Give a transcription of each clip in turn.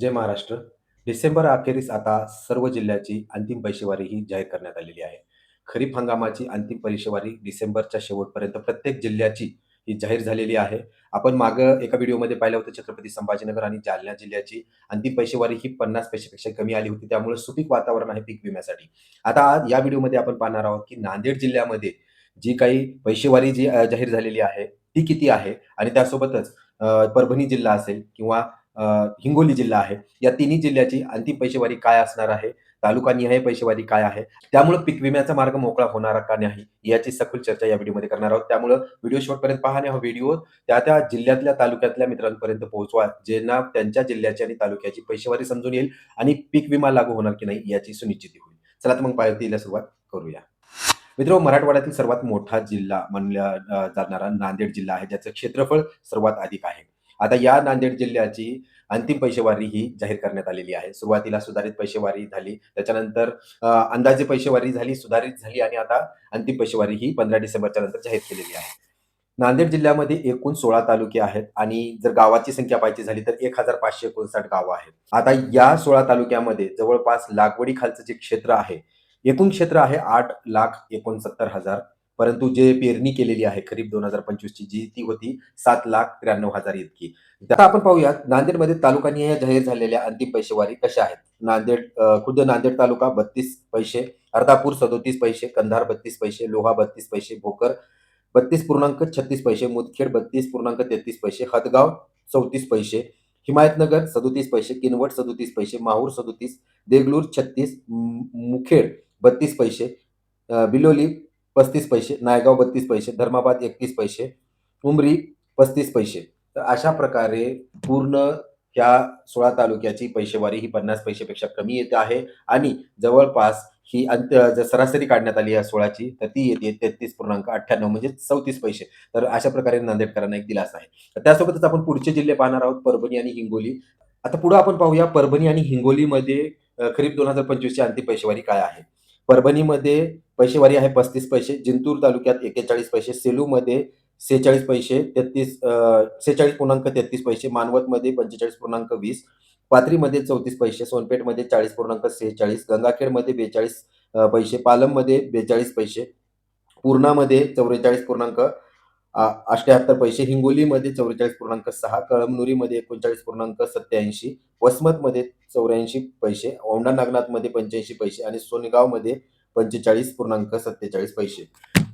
जय महाराष्ट्र. डिसेंबर अखेरीस आता सर्व जिल्ह्याची अंतिम पैशेवारी ही जाहीर करण्यात आलेली आहे. खरीप हंगामाची अंतिम पैशेवारी डिसेंबरच्या शेवटपर्यंत प्रत्येक जिल्ह्याची ही जाहीर झालेली आहे. आपण मागं एका व्हिडिओमध्ये पाहिलं होतं छत्रपती संभाजीनगर आणि जालना जिल्ह्याची अंतिम पैशेवारी ही 50 पैशापेक्षा कमी आली होती. त्यामुळे सुपीक वातावरण आहे पीक विम्यासाठी. आता आज या व्हिडिओमध्ये आपण पाहणार आहोत, की नांदेड जिल्ह्यामध्ये जी काही पैशेवारी जी जाहीर झालेली आहे, ती किती आहे? आणि त्यासोबतच परभणी जिल्हा असेल किंवा अ, हिंगोली जिल्हा आहे. या तिन्ही जिल्ह्याची अंतिम पैशेवारी काय असणार आहे? तालुकानिहाय पैशेवारी काय आहे? त्यामुळे पीक विम्याचा मार्ग मोकळा होणार का नाही? याची सखोल चर्चा या व्हिडिओमध्ये करणार आहोत. त्यामुळे व्हिडिओ शेवटपर्यंत पहा आणि हा व्हिडिओ त्या-त्या जिल्ह्यातल्या, तालुक्यातल्या मित्रांपर्यंत पोहोचवा. ज्यांना त्यांच्या जिल्ह्याची आणि तालुक्याची पैशेवारी समजून येईल आणि पीक विमा लागू होणार की नाही याची सुनिश्चिती होईल. चला तर मग पायतीला सुरुवात करूया. मित्रांनो, मराठवाड्यातील सर्वात मोठा जिल्हा म्हणला अ, जाणारा नांदेड जिल्हा आहे, ज्याचं क्षेत्रफळ सर्वात अधिक आहे. आता या नांदेड जिल्ह्याची अंतिम पैशेवारी ही जाहीर करण्यात आलेली आहे. सुरुवातीला सुधारित पैशेवारी झाली. त्याच्यानंतर अंदाजे पैशेवारी झाली, सुधारित झाली आणि आता अंतिम पैशेवारी ही 15 डिसेंबरच्या नंतर जाहीर केलेली आहे. नांदेड जिल्ह्यामध्ये एकूण 16 तालुके आहेत आणि जर गावाची संख्या पाहिजे झाली तर 1559 गावं आहेत. आता या 16 तालुक्यामध्ये जवळपास लागवडीखालचं जे क्षेत्र आहे, एकूण क्षेत्र आहे 8,69,000 परंतु जे पेरणी केलेली आहे खरीप दोन हजार पंचवीसची जी ती होती सात लाख त्र्याण्णव हजार इतकी. आता आपण पाहूया नांदेडमध्ये तालुकांनी या जाहीर झालेल्या अंतिम पैसेवारी कशा आहेत? नांदेड खुद्द नांदेड तालुका बत्तीस पैसे अर्धापूर सदोतीस पैसे कंधार बत्तीस पैसे लोहा बत्तीस पैसे भोकर बत्तीस पूर्णांक छत्तीस पैसे मुदखेड बत्तीस पूर्णांक तेहतीस पैसे हदगाव चौतीस पैसे हिमायतनगर सदोतीस पैसे किनवट सदोतीस पैसे माहूर सदोतीस देगलूर छत्तीस मुखेड बत्तीस पैसे बिलोली 35 पैसे, नायगाव 32 पैसे, धर्माबाद 31 पैसे, उमरी 35 पैसे. तर अशा प्रकारे पूर्ण ह्या 16 तालुक्याची पैशेवारी ही पन्नास पैसेपेक्षा कमी येत आहे आणि जवळपास ही अंत जर सरासरी काढण्यात आली या 16ची तर ती येते 33.98 म्हणजे 34 पैसे. तर अशा प्रकारे नांदेडकरांना एक दिलासा आहे. तर त्यासोबतच आपण पुढचे जिल्हे पाहणार आहोत परभणी आणि हिंगोली. आता पुढे आपण पाहूया परभणी आणि हिंगोलीमध्ये खरीप दोन हजार पंचवीसची अंतिम पैशेवारी काय आहे? परभणीमध्ये पैसेवारी आहे पस्तीस पैसे. जिंतूर तालुक्यात एकेचाळीस पैसे. सेलूमध्ये सेहेचाळीस पैसे तेहतीस सेहेचाळीस पूर्णांक तेहतीस पैसे. मानवतमध्ये पंचेचाळीस पूर्णांक वीस. पाथरीमध्ये चौतीस पैसे. सोनपेठमध्ये चाळीस पूर्णांक सेहेचाळीस. गंगाखेडमध्ये बेचाळीस पैसे. पालममध्ये बेचाळीस पैसे. पूर्णामध्ये चौवेचाळीस पूर्णांक अष्ट्याहत्तर पैसे. हिंगोलीमध्ये चौवेचाळीस पूर्णांक सहा. कळमनुरीमध्ये एकोणचाळीस पूर्णांक सत्याऐंशी. वसमतमध्ये चौऱ्याऐंशी पैसे. औंढा नागनाथमध्ये पंच्याऐंशी पैसे. आणि सोनगावमध्ये 45.47 पैसे.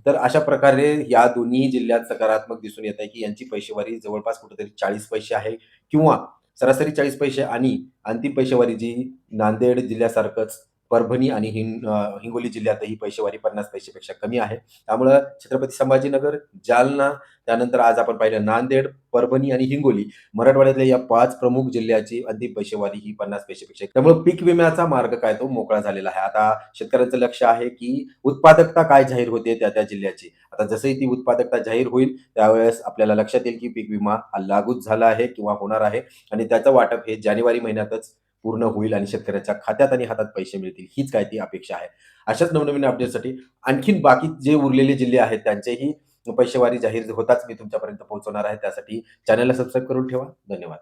तर अशा प्रकारे या दोन्ही जिल्ह्यात सकारात्मक दिसून येत आहे, की यांची पैशेवारी जवळपास कुठेतरी 40 पैसे आहे किंवा सरासरी 40 पैसे आणि अंतिम पैशेवारी जी नांदेड जिल्ह्यासारखंच परभणी आणि हिंग हिंगोली जिल्ह्यातही पैशेवारी पन्नास पैसेपेक्षा कमी आहे. त्यामुळं छत्रपती संभाजीनगर, जालना, त्यानंतर आज आपण पाहिलं नांदेड, परभणी आणि हिंगोली मराठवाड्यातल्या या पाच प्रमुख जिल्ह्याची अंतिम पैशेवारी ही पन्नास पैसेपेक्षा त्यामुळे पीक विम्याचा मार्ग काय तो मोकळा झालेला आहे. आता शेतकऱ्यांचं लक्ष आहे, की उत्पादकता काय जाहीर होते त्या-त्या जिल्ह्याची. आता जसंही ती उत्पादकता जाहीर होईल, त्यावेळेस आपल्याला लक्षात येईल, की पीक विमा हा लागूच झाला आहे किंवा होणार आहे आणि त्याचं वाटप हे जानेवारी महिन्यातच पूर्ण होईल आणि शेतकऱ्याच्या खात्यात आणि हातात पैसे मिळतील. हीच काय ती अपेक्षा आहे. अशाच नवनवीन अपडेटसाठी आणखीन बाकी जे उरलेले जिल्हे आहेत त्यांचेही पैशेवारी जाहीर होताच मी तुमच्यापर्यंत पोहोचवणार आहे. त्यासाठी चॅनलला सबस्क्राईब करून ठेवा. धन्यवाद.